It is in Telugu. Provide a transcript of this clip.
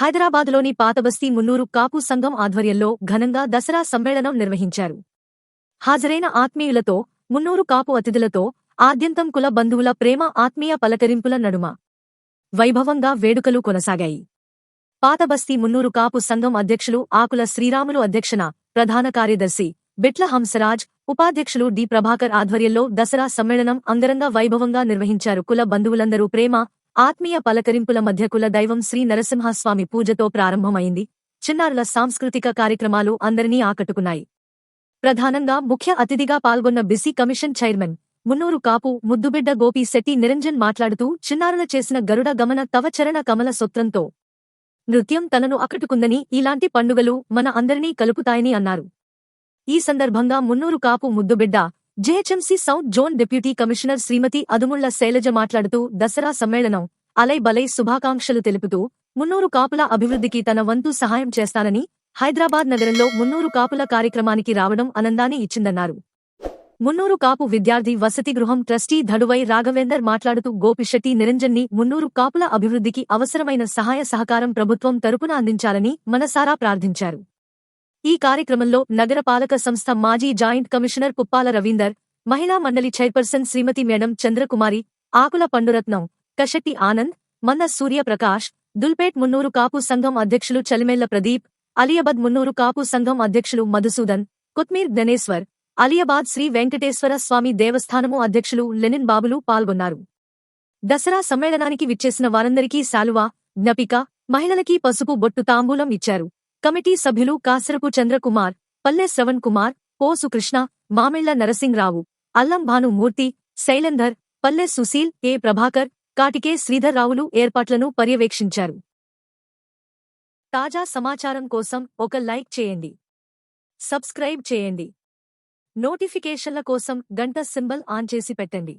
హైదరాబాదులోని పాతబస్తీ మున్నూరు కాపు సంఘం ఆధ్వర్యంలో ఘనంగా దసరా సమ్మేళనం నిర్వహించారు. హాజరైన ఆత్మీయులతో మున్నూరు కాపు అతిథులతో ఆద్యంతం కుల బంధువుల ప్రేమ ఆత్మీయ పలకరింపుల నడుమ వైభవంగా వేడుకలు కొనసాగాయి. పాతబస్తీ మున్నూరు కాపు సంఘం అధ్యక్షులు ఆకుల శ్రీరాములు అధ్యక్షన ప్రధాన కార్యదర్శి బిట్ల హంసరాజ్ ఉపాధ్యక్షులు డి ప్రభాకర్ ఆధ్వర్యంలో దసరా సమ్మేళనం అంగరంగ వైభవంగా నిర్వహించారు. కుల బంధువులందరూ ప్రేమ ఆత్మీయ పలకరింపుల మధ్య కుల దైవం శ్రీ నరసింహస్వామి పూజతో ప్రారంభమైంది. చిన్నారుల సాంస్కృతిక కార్యక్రమాలు అందరినీ ఆకట్టుకున్నాయి. ప్రధానంగా ముఖ్య అతిథిగా పాల్గొన్న BC commission chairman Munnuru Kapu ముద్దుబిడ్డ గోపి శెట్టి నిరంజన్ మాట్లాడుతూ చిన్నారుల చేసిన గరుడ గమన తవచరణ కమల సొత్రంతో నృత్యం తనను ఆకట్టుకుందని ఇలాంటి పండుగలు మన అందరినీ కలుపుతాయని అన్నారు. ఈ సందర్భంగా మున్నూరు కాపు ముద్దుబిడ్డ GHMC south zone deputy commissioner Srimathi Adumulla Shailaja మాట్లాడుతూ దసరా సమ్మేళనం అలై బలై శుభాకాంక్షలు తెలుపుతూ మున్నూరు కాపుల అభివృద్ధికి తన వంతు సహాయం చేస్తానని హైదరాబాద్ నగరంలో మున్నూరు కాపుల కార్యక్రమానికి రావడం ఆనందాన్ని ఇచ్చిందన్నారు. మున్నూరు కాపు విద్యార్థి వసతి గృహం ట్రస్టీ ధడువై రాఘవేందర్ మాట్లాడుతూ గోపిశెట్టి నిరంజన్ని మున్నూరు కాపుల అభివృద్ధికి అవసరమైన సహాయ సహకారం ప్రభుత్వం తరపున అందించాలని మనసారా ప్రార్థించారు. ఈ కార్యక్రమంలో నగరపాలక సంస్థ మాజీ జాయింట్ కమిషనర్ పుప్పాల రవీందర్ మహిళా మండలి చైర్పర్సన్ శ్రీమతి మేడం చంద్రకుమారి ఆకుల పండురత్నం కశెట్టి ఆనంద్ మన్న సూర్యప్రకాష్ దుల్పేట్ మున్నూరు కాపు సంఘం అధ్యక్షులు చలిమెళ్ళ ప్రదీప్ అలియాబాద్ మున్నూరు కాపు సంఘం అధ్యక్షులు మధుసూదన్ కొత్మీర్ ధనేశ్వర్ అలియాబాద్ శ్రీ వెంకటేశ్వర స్వామి దేవస్థానము అధ్యక్షులు లెనిన్ బాబులు పాల్గొన్నారు. దసరా సమ్మేళనానికి విచ్చేసిన వారందరికీ శాలువా జ్ఞపిక మహిళలకి పసుపు బొట్టు తాంబూలం ఇచ్చారు. కమిటీ సభ్యులు కాసరపు చంద్రకుమార్ పల్లె శ్రవణ్ కుమార్ పోసు కృష్ణ మామిళ్ళ నరసింగ్రావు అల్లం భానుమూర్తి శైలంధర్ పల్లె సుశీల్ ఏ ప్రభాకర్ కాటికే శ్రీధర్ రావులు ఏర్పాట్లను పర్యవేక్షించారు. తాజా సమాచారం కోసం ఒక లైక్ చేయండి. సబ్స్క్రైబ్ చేయండి. నోటిఫికేషన్ల కోసం గంట సింబల్ ఆన్ చేసి పెట్టండి.